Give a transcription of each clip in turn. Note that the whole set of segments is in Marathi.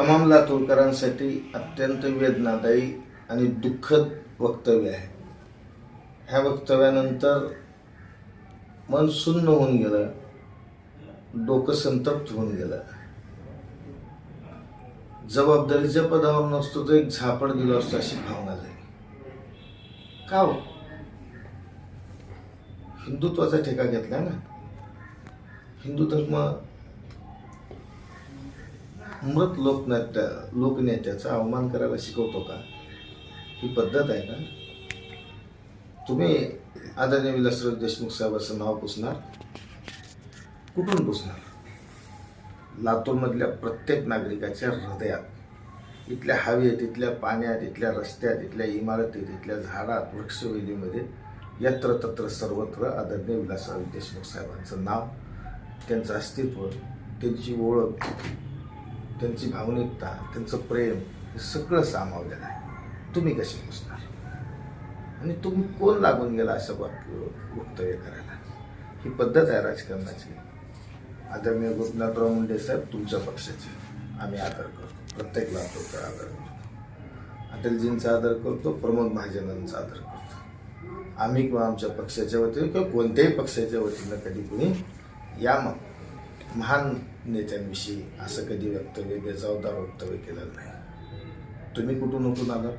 तमाम लातूरकरांसाठी अत्यंत वेदनादायी आणि दुःखद वक्तव्य आहे. ह्या वक्तव्यानंतर मन सुन्न होऊन गेलं डोकं संतप्त होऊन गेलं. जबाबदारीच्या पदावर नसतो तर एक झापड दिलो असतो अशी भावना झाली. का हो? हिंदुत्वाचा ठेका घेतला ना? हिंदू धर्म मृत लोकनाट्य लोकनेत्याचा अवमान करायला शिकवतो का? ही पद्धत आहे का तुम्ही आदरणीय विलासराव देशमुख साहेबाचं नाव पुसणार? कुठून पुसणार? लातूरमधल्या प्रत्येक नागरिकाच्या हृदयात. इथल्या हवेत इथल्या पाण्यात इथल्या रस्त्यात इथल्या इमारतीत इथल्या झाडात वृक्षवेलीमध्ये यत्र तत्र सर्वत्र आदरणीय विलासराव देशमुख साहेबांचं नाव त्यांचं अस्तित्व त्यांची ओळख त्यांची भावनिकता त्यांचं प्रेम हे सगळं सामावलेलं आहे. तुम्ही कसे पुसणार? आणि तुम्ही कोण लागून गेला असं वाक्य वक्तव्य करायला? ही पद्धत आहे राजकारणाची. आदरणीय गोपीनाथराव मुंडे साहेब तुमच्या पक्षाचे. आम्ही आदर करतो. प्रत्येक लातूरचा आदर करतो. अटलजींचा आदर करतो प्रमोद महाजनांचा आदर करतो. आम्ही किंवा आमच्या पक्षाच्या वतीनं किंवा कोणत्याही पक्षाच्या वतीनं कधी कुणी या मग महान नेत्यांविषयी असं कधी वक्तव्य बेजावदार वक्तव्य केलेलं नाही. तुम्ही कुठून उठून आलात?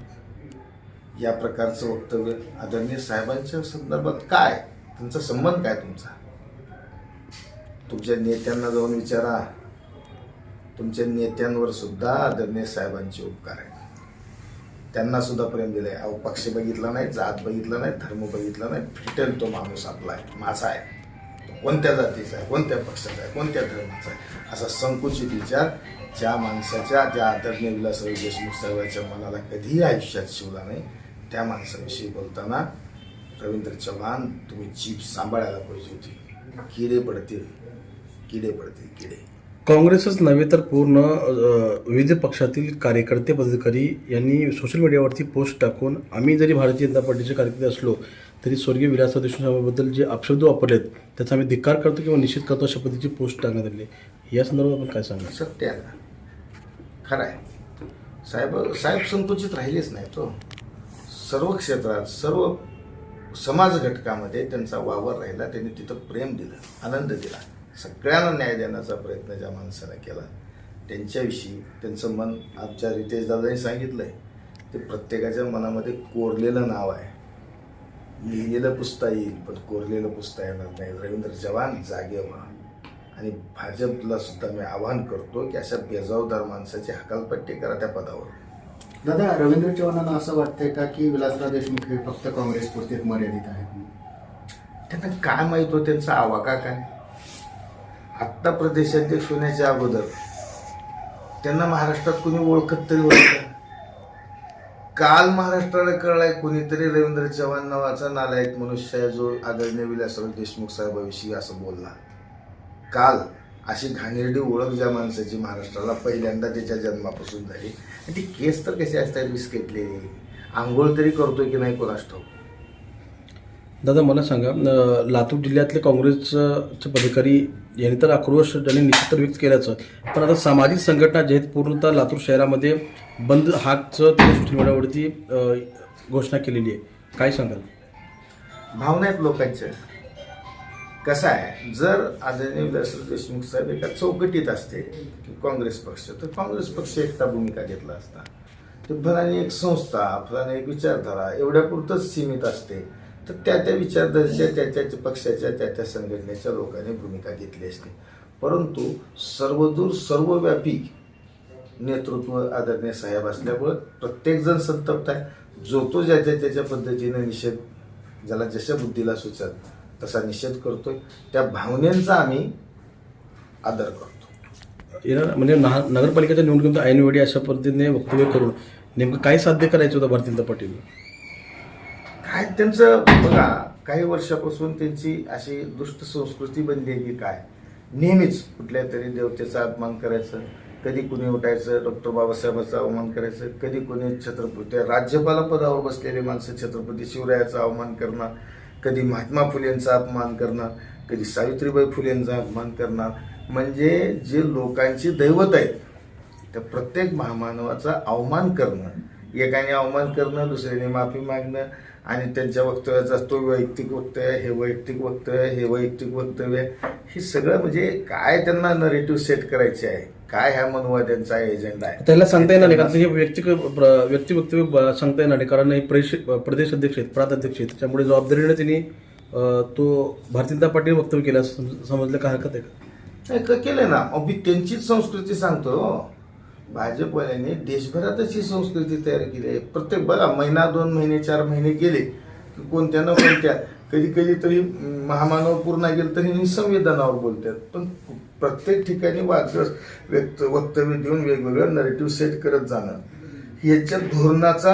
या प्रकारचं वक्तव्य आदरणीय साहेबांच्या संदर्भात काय? तुमचा संबंध काय तुमचा? तुमच्या नेत्यांना जाऊन विचारा. तुमच्या नेत्यांवर सुद्धा आदरणीय साहेबांचे उपकार आहेत. त्यांना सुद्धा प्रेम दिलंय. अहो पक्ष बघितला नाही जात बघितला नाही धर्म बघितला नाही फिटेल तो माणूस आपला आहे माझा आहे. कोणत्या जातीचा आहे कोणत्या पक्षाचा आहे कोणत्या धर्माचा आहे असा संकुचित विचार ज्या माणसाच्या ज्या आदरणीय विलासराव देशमुख साहेबांच्या मनाला कधीही आयुष्यात शिवला नाही त्या माणसाविषयी बोलताना रवींद्र चव्हाण तुम्ही जीभ सांभाळायला पाहिजे होती. किडे पडतील किडे पडतील किडे. काँग्रेसच नव्हे तर पूर्ण विविध पक्षातील कार्यकर्ते पदाधिकारी यांनी सोशल मीडियावरती पोस्ट टाकून आम्ही जरी भारतीय जनता पार्टीचे कार्यकर्ते असलो तरी स्वर्गीय विलासराव देशमुख जे अपशब्द वापरलेत त्याचा आम्ही धिक्कार करतो किंवा निषेध करतो अशा पद्धतीची पोस्ट टाकण्यात आली आहे. या संदर्भात आपण काय सांगा सत्य आहे ना. खरं आहे. साहेब साहेब संकुचित राहिलेच नाही तो. सर्व क्षेत्रात सर्व समाज घटकामध्ये त्यांचा वावर राहिला त्यांनी तिथं प्रेम दिलं आनंद दिला. सगळ्यांना न्याय देण्याचा प्रयत्न ज्या माणसानं केला त्यांच्याविषयी त्यांचं मन आमच्या रितेश दादांनी आहे ते प्रत्येकाच्या मनामध्ये कोरलेलं नाव आहे. लिहिलेलं पुसता येईल पण कोरलेलं पुसता येणार नाही. रवींद्र चव्हाण जागे व्हा आणि भाजपला सुद्धा मी आवाहन करतो की अशा बेजावदार माणसाची हकालपट्टी करा त्या पदावर. दादा रवींद्र चव्हाणांना असं वाटतंय का की विलासराव देशमुख हे फक्त काँग्रेसपुरते मर्यादित आहेत? त्यांना काय माहीत हो त्यांचा आवाका काय? आत्ता प्रदेशाध्यक्ष होण्याच्या अगोदर त्यांना महाराष्ट्रात कुणी ओळखत तरी होतं काल महाराष्ट्राला कळलाय कोणीतरी रवींद्र चव्हाण नावाचा नालायक मनुष्य आहे जो आदरणीय विलासराव देशमुख साहेबाविषयी असं बोलला. काल अशी घाणेरडी ओळख ज्या माणसाची महाराष्ट्राला पहिल्यांदा त्याच्या जन्मापासून झाली. आणि ती केस तर कशी असतात विस्केटलेली आंघोळ तरी करतोय की नाही कोणास ठाऊक? दादा मला सांगा लातूर जिल्ह्यातले काँग्रेसचे पदाधिकारी यांनी तर आक्रोश ज्यांनी निश्चित व्यक्त केल्याचं पण आता सामाजिक संघटना जे आहेत पूर्णतः लातूर शहरामध्ये बंद हाकचं त्यांनी सोशल घोषणा केलेली आहे. काय सांगाल? भावना आहेत लोकांच्या. कसं आहे जर आदरणीय विलासराव देशमुख साहेब एका चौकटीत असते काँग्रेस पक्ष तर काँग्रेस पक्ष एकटा भूमिका घेतला असता. ते फलाने एक संस्था फलाने एक विचारधारा एवढ्यापुरतंच सीमित असते. तर त्या त्या विचारधारेच्या त्या त्या पक्षाच्या त्या त्या संघटनेच्या लोकांनी भूमिका घेतली असते. परंतु सर्वदूर सर्वव्यापी नेतृत्व आदरणीय साहेब असल्यामुळं प्रत्येकजण संतप्त आहे. जो तो ज्याच्या त्याच्या पद्धतीने निषेध ज्याला जशा बुद्धीला सुचत तसा निषेध करतोय. त्या भावनेंचा आम्ही आदर करतो. येणार म्हणजे नहा- नगरपालिकेच्या निवडणुकीत ऐनवेळी अशा पद्धतीने वक्तव्य करून नेमकं काय साध्य करायचं होतं भारतीय जनता काय त्यांचं बघा काही वर्षापासून त्यांची अशी दुष्ट संस्कृती बनली आहे की काय? नेहमीच कुठल्या तरी देवतेचा अपमान करायचं कधी कुणी उठायचं डॉक्टर बाबासाहेबांचा अवमान करायचं कधी कुणी छत्रपती राज्यपाला पदावर बसलेले माणसं छत्रपती शिवरायाचा अवमान करणार कधी महात्मा फुलेंचा अपमान करणार कधी सावित्रीबाई फुलेंचा अपमान करणार म्हणजे जे लोकांची दैवत आहेत त्या प्रत्येक महामानवाचा अवमान करणं. एकाने अवमान करणं दुसऱ्याने माफी मागणं आणि त्यांच्या वक्तव्याचा तो वैयक्तिक वक्तव्य हे वैयक्तिक वक्तव्य हे वैयक्तिक वक्तव्य हे सगळं म्हणजे काय त्यांना नरेटिव्ह सेट करायचे आहे? काय ह्या मनवाद्यांचा एजेंडा आहे? त्याला सांगता येणार नाही कारण हे व्यक्तिक व्यक्ती वक्तव्य सांगता येणार नाही कारण हे प्रदेश प्रदेश अध्यक्ष आहेत प्रांताध्यक्ष आहेत. त्याच्यामुळे जबाबदारीने त्यांनी तो भारतीय जनता पार्टी वक्तव्य केलं समजलं काय हरकत आहे का? क- केलं ना. मी त्यांचीच संस्कृती सांगतो हो. भाजपवाल्यांनी देशभरातच ही संस्कृती तयार केली आहे. प्रत्येक बघा महिना दोन महिने चार महिने गेले की कोणत्या ना कोणत्या कधी कधी तरी महामानव पूर्ण गेलं तरी संविधानावर बोलतात. पण प्रत्येक ठिकाणी वादग्रस्त व्यक्त वक्तव्य देऊन वेगवेगळं नरेटिव्ह सेट करत जाणं ह्याच्या धोरणाचा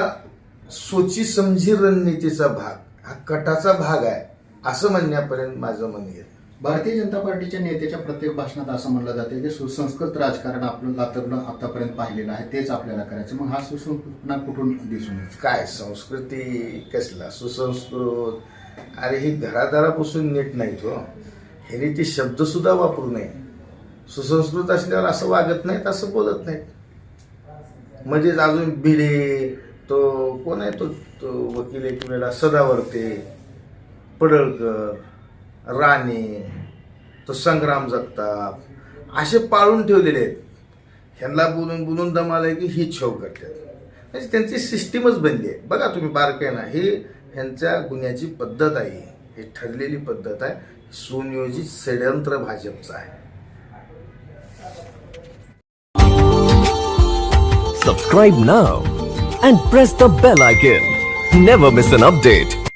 सोची समजी रणनीतीचा भाग हा कटाचा भाग आहे असं म्हणण्यापर्यंत माझं मन गेलं भारतीय जनता पार्टीच्या नेत्याच्या प्रत्येक भाषणात असं म्हणलं जाते की सुसंस्कृत राजकारण आपलं लातरला आतापर्यंत पाहिलेलं आहे तेच आपल्याला करायचं मग हा सुसंस्कृतना कुठून दिसून येईल काय संस्कृती कसला? सुसंस्कृत? अरे ही घरादारापासून नीट नाहीत हो. ह्याने ते शब्दसुद्धा वापरू नये. सुसंस्कृत असल्यावर असं वागत नाहीत असं बोलत नाहीत. म्हणजेच अजून भिडे तो कोण आहे तो तो वकील एक वेळेला सदावर्ते पडळकर. राणे तो संग्राम जगताप असे पाळून ठेवलेले आहेत. ह्यांना बोलून बोलून दमाला की ही छव करतात. म्हणजे त्यांची सिस्टीमच बनली आहे. बघा तुम्ही बारकाय ना ह्यांच्या गुन्ह्याची पद्धत आहे हे ठरलेली पद्धत आहे. सुनियोजित षडयंत्र भाजपचं आहे. Subscribe now and press the bell icon. Never miss an update.